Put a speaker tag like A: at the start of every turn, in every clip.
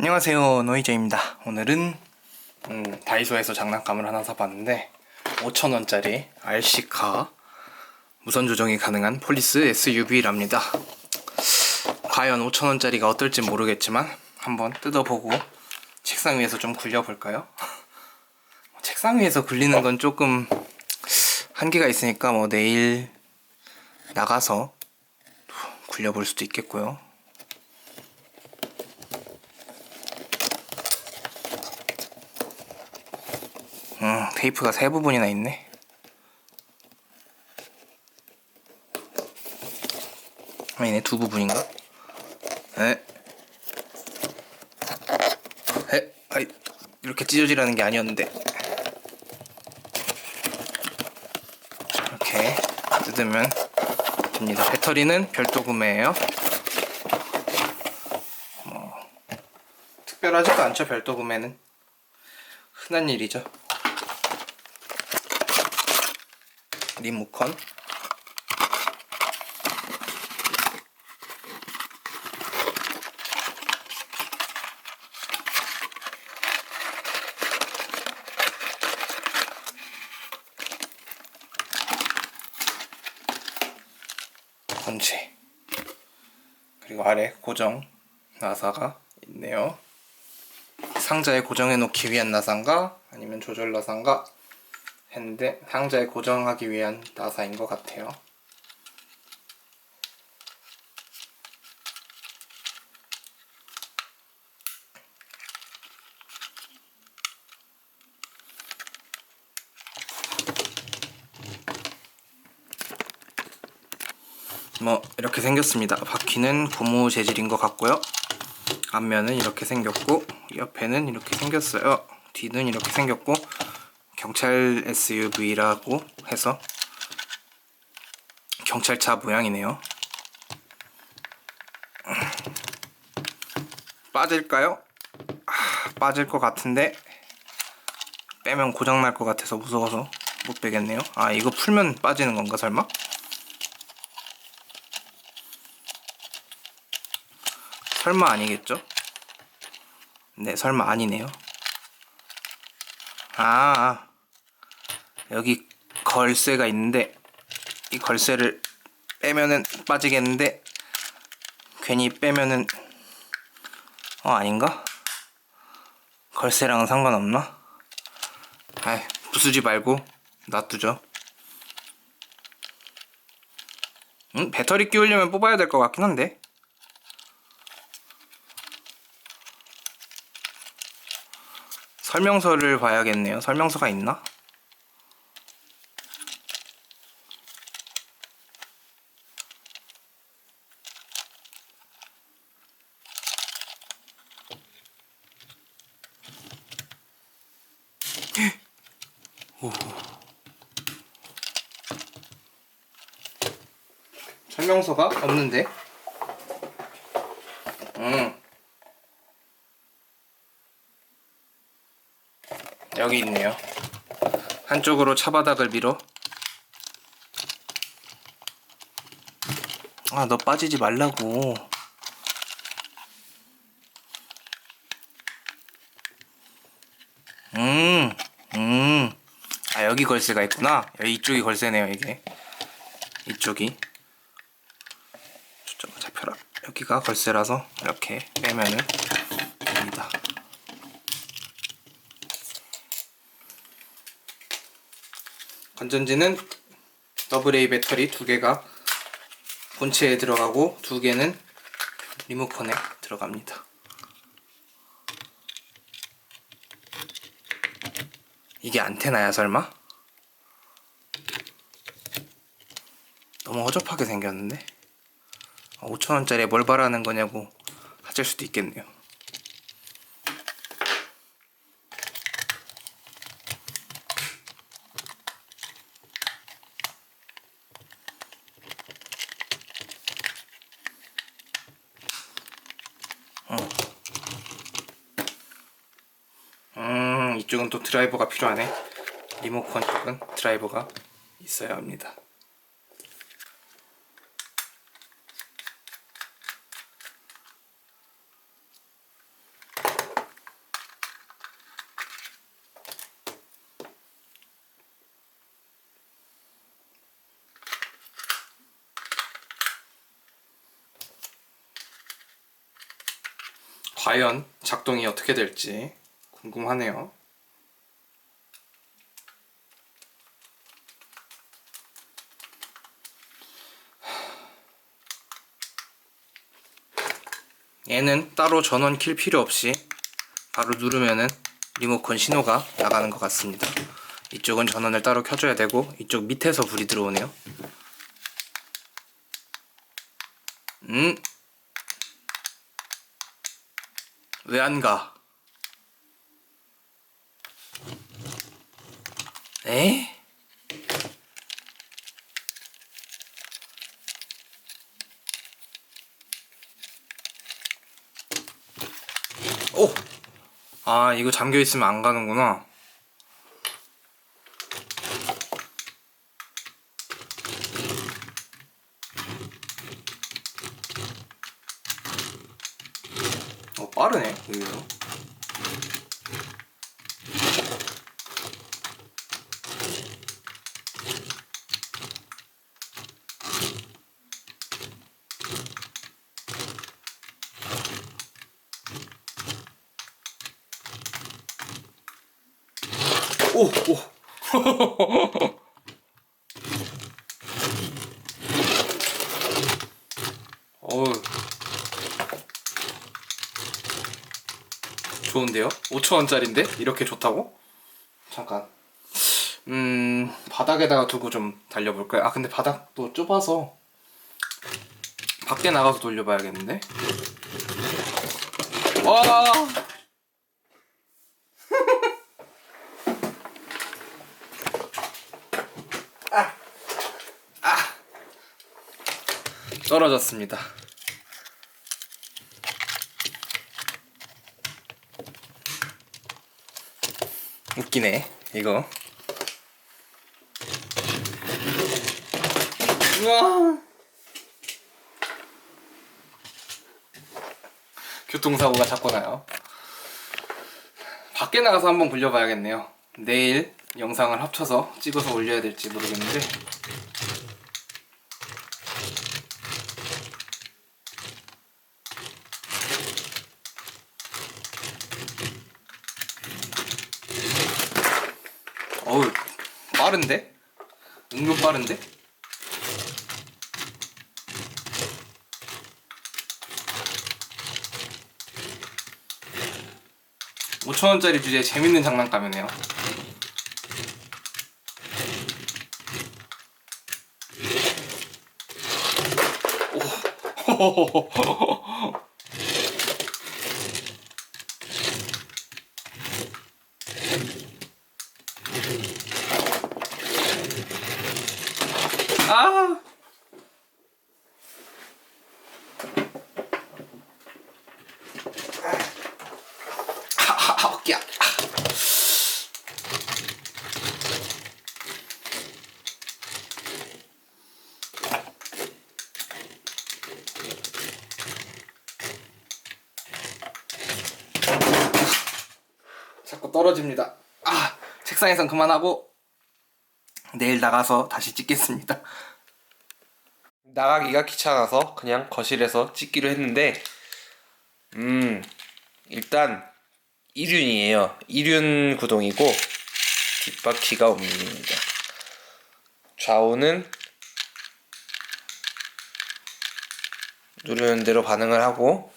A: 안녕하세요 노이제입니다. 오늘은 음, 다이소에서 장난감을 하나 사봤는데 5천원짜리 RC카 무선 조정이 가능한 폴리스 SUV랍니다. 과연 5천원짜리가 어떨지 모르겠지만 한번 뜯어보고 책상 위에서 좀 굴려볼까요? 책상 위에서 굴리는 건 조금 한계가 있으니까 뭐 내일 나가서 굴려볼 수도 있겠고요 테이프가 세 부분이나 있네. 아니네, 두 부분인가? 에? 에? 아이, 이렇게 찢어지라는 게 아니었는데. 이렇게 뜯으면 됩니다. 배터리는 별도 구매예요. 뭐, 특별하지도 않죠, 별도 구매는. 흔한 일이죠. 리모컨. 본체 그리고 아래 고정 나사가 있네요. 상자에 고정해 놓기 위한 나사인가? 아니면 조절 나사인가 했는데 상자에 고정하기 위한 나사인 것 같아요. 뭐 이렇게 생겼습니다. 바퀴는 고무 재질인 것 같고요. 앞면은 이렇게 생겼고 옆에는 이렇게 생겼어요. 뒤는 이렇게 생겼고 경찰 SUV라고 해서 경찰차 모양이네요. 빠질까요? 아, 빠질 것 같은데 빼면 고장 날 것 같아서 무서워서 못 빼겠네요. 아 이거 풀면 빠지는 건가 설마? 설마 아니겠죠? 네 설마 아니네요. 아, 여기 걸쇠가 있는데 이 걸쇠를 빼면은 빠지겠는데 괜히 빼면은 어 아닌가? 걸쇠랑은 상관없나? 아이 부수지 말고 놔두죠. 음, 배터리 끼우려면 뽑아야 될 것 같긴 한데. 설명서를 봐야겠네요. 설명서가 있나? 설명서가 없는데? 음. 여기 있네요. 한쪽으로 차바닥을 밀어. 아, 너 빠지지 말라고. 음, 음. 아, 여기 걸쇠가 있구나. 이쪽이 걸쇠네요, 이게. 이쪽이. 여기가 걸쇠라서 이렇게 빼면은 됩니다. 건전지는 AA 배터리 두 개가 본체에 들어가고 두 개는 리모컨에 들어갑니다. 이게 안테나야 설마? 너무 허접하게 생겼는데 5천원짜리에 뭘 바라는 거냐고 하실 수도 있겠네요. 음, 이쪽은 또 드라이버가 필요하네. 리모컨 쪽은 드라이버가 있어야 합니다.
B: 과연 작동이 어떻게 될지 궁금하네요. 얘는 따로 전원 킬 필요 없이 바로 누르면은 리모컨 신호가 나가는 것 같습니다. 이쪽은 전원을 따로 켜줘야 되고 이쪽 밑에서 불이 들어오네요. 음. 왜 안 가? 에? 오! 아, 이거 잠겨 있으면 안 가는구나. 어, 빠르네, 의외로. 오, 오. 어우. 좋은데요? 5천원짜리인데? 이렇게 좋다고? 잠깐. 음, 바닥에다가 두고 좀 달려볼까요? 아, 근데 바닥도 좁아서 밖에 나가서 돌려봐야겠는데? 와! 떨어졌습니다. 웃기네 이거. 우와. 교통사고가 자꾸 나요. 밖에 나가서 한번 굴려봐야겠네요. 내일 영상을 합쳐서 찍어서 올려야 될지 모르겠는데 어우 빠른데? 은근 빠른데? 오천원짜리 주제에 재밌는 장난감이네요 오. 아. 하하하 어깨야. 자꾸 떨어집니다. 아, 책상에선 그만하고 내일 나가서 다시 찍겠습니다. 나가기가 귀찮아서 그냥 거실에서 찍기로 했는데 음 일단 1륜이에요 1륜 구동이고 뒷바퀴가 옴니입니다 좌우는 누르는 대로 반응을 하고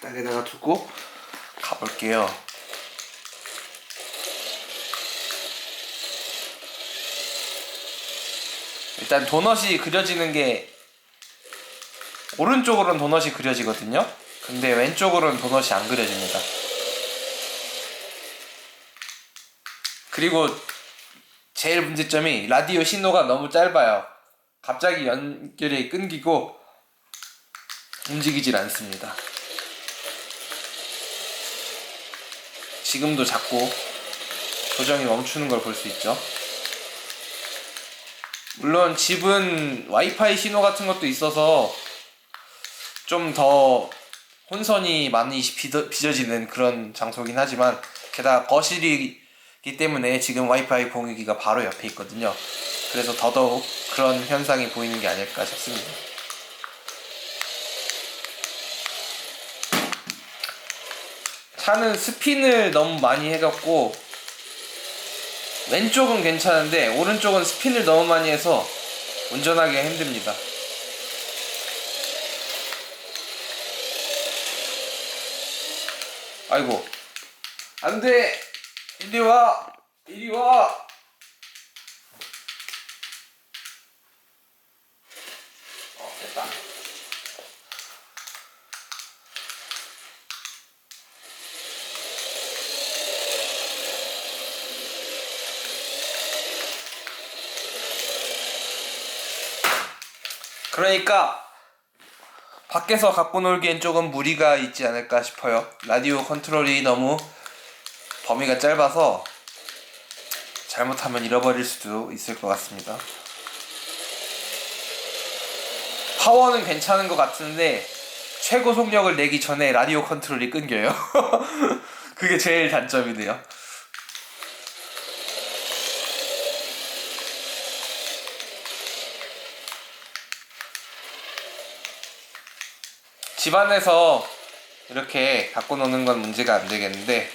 B: 바닥에다가 두고 가볼게요 일단 도넛이 그려지는 게 오른쪽으로는 도넛이 그려지거든요. 근데 왼쪽으로는 도넛이 안 그려집니다. 그리고 제일 문제점이 라디오 신호가 너무 짧아요. 갑자기 연결이 끊기고 움직이질 않습니다. 지금도 자꾸 조정이 멈추는 걸 볼 수 있죠. 물론 집은 와이파이 신호 같은 것도 있어서 좀 더 혼선이 많이 빚어, 빚어지는 그런 장소긴 하지만 게다가 거실이기 때문에 지금 와이파이 공유기가 바로 옆에 있거든요. 그래서 더더욱 그런 현상이 보이는 게 아닐까 싶습니다. 차는 스핀을 너무 많이 해갖고 왼쪽은 괜찮은데 오른쪽은 스핀을 너무 많이 해서 운전하기가 힘듭니다. 아이고. 안돼. 이리 와. 이리 와 어, 됐다. 그러니까 밖에서 갖고 놀기엔 조금 무리가 있지 않을까 싶어요. 라디오 컨트롤이 너무 범위가 짧아서 잘못하면 잃어버릴 수도 있을 것 같습니다. 파워는 괜찮은 것 같은데 최고 속력을 내기 전에 라디오 컨트롤이 끊겨요. 그게 제일 단점이네요. 집안에서 이렇게 갖고 노는 건 문제가 안 되겠는데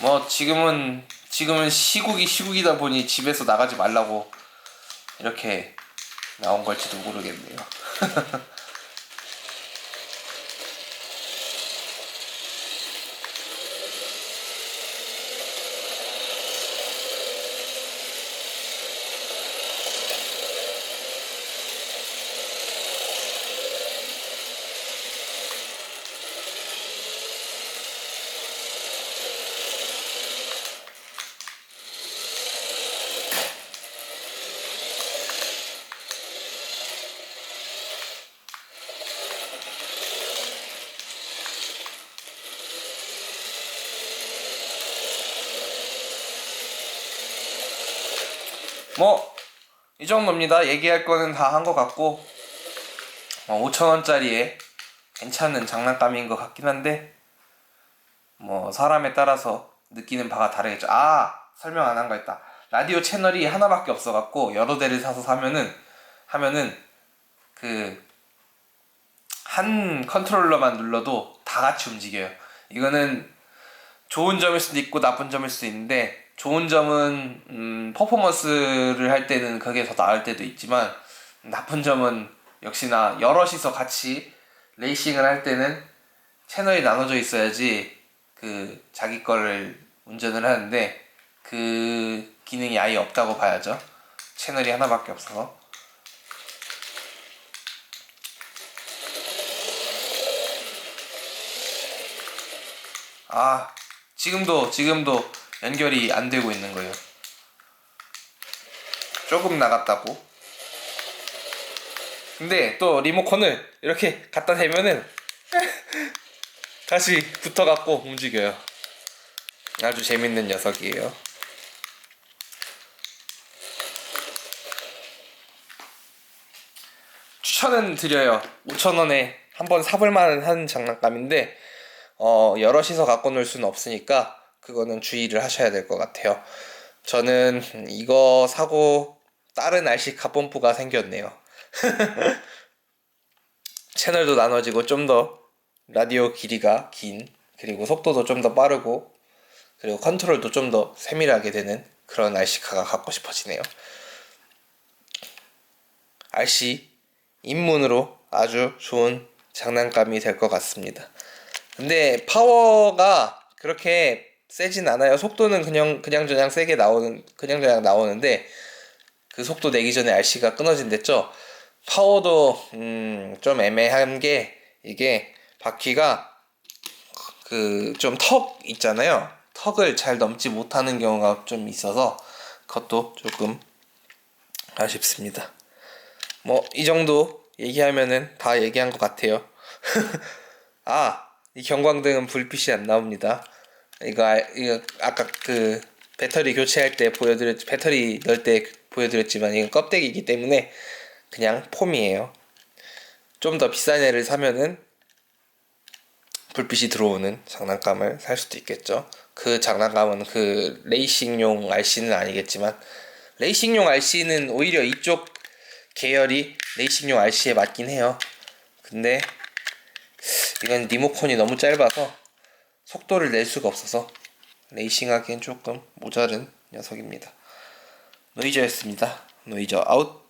B: 뭐 지금은 지금은 시국이 시국이다 보니 집에서 나가지 말라고 이렇게 나온 걸지도 모르겠네요. 뭐 이 정도입니다. 얘기할 거는 다 한 것 같고 어, 5천 원짜리에 괜찮은 장난감인 것 같긴 한데 뭐 사람에 따라서 느끼는 바가 다르겠죠. 아 설명 안 한 거 있다. 라디오 채널이 하나밖에 없어갖고 여러 대를 사서 사면은 하면은 그 한 컨트롤러만 눌러도 다 같이 움직여요. 이거는 좋은 점일 수도 있고 나쁜 점일 수도 있는데 좋은 점은 음, 퍼포먼스를 할 때는 그게 더 나을 때도 있지만 나쁜 점은 역시나 여럿이서 같이 레이싱을 할 때는 채널이 나눠져 있어야지 그 자기 거를 운전을 하는데 그 기능이 아예 없다고 봐야죠. 채널이 하나밖에 없어서. 아, 지금도, 지금도 연결이 안 되고 있는 거예요. 조금 나갔다고. 근데 또 리모컨을 이렇게 갖다 대면은 다시 붙어갖고 움직여요. 아주 재밌는 녀석이에요. 추천은 드려요. 5,000원에 한번 사볼 만한 장난감인데 어, 여럿이서 갖고 놀 수는 없으니까 그거는 주의를 하셔야 될 것 같아요. 저는 이거 사고 다른 RC 카본프가 생겼네요. 채널도 나눠지고 좀 더 라디오 길이가 긴 그리고 속도도 좀 더 빠르고 그리고 컨트롤도 좀 더 세밀하게 되는 그런 RC카가 갖고 싶어지네요. RC 입문으로 아주 좋은 장난감이 될 것 같습니다. 근데 파워가 그렇게 세진 않아요. 속도는 그냥 그냥 저냥 세게 나오는 그냥 저냥 나오는데 그 속도 내기 전에 RC가 끊어진댔죠. 파워도 음, 좀 애매한 게 이게 바퀴가 그 좀 턱 있잖아요. 턱을 잘 넘지 못하는 경우가 좀 있어서 그것도 조금 아쉽습니다. 뭐 이 정도 얘기하면은 다 얘기한 것 같아요. 아, 이 경광등은 불빛이 안 나옵니다. 이거, 알- 이거 아까 그 배터리 교체할 때 보여드렸 배터리 넣을 때 보여드렸지만 이건 껍데기이기 때문에 그냥 폼이에요. 좀 더 비싼 애를 사면은 불빛이 들어오는 장난감을 살 수도 있겠죠. 그 장난감은 그 레이싱용 RC는 아니겠지만 레이싱용 RC는 오히려 이쪽 계열이 레이싱용 RC에 맞긴 해요. 근데 이건 리모컨이 너무 짧아서 속도를 낼 수가 없어서 레이싱하기엔 조금 모자른 녀석입니다. 노이저였습니다. 노이저 아웃.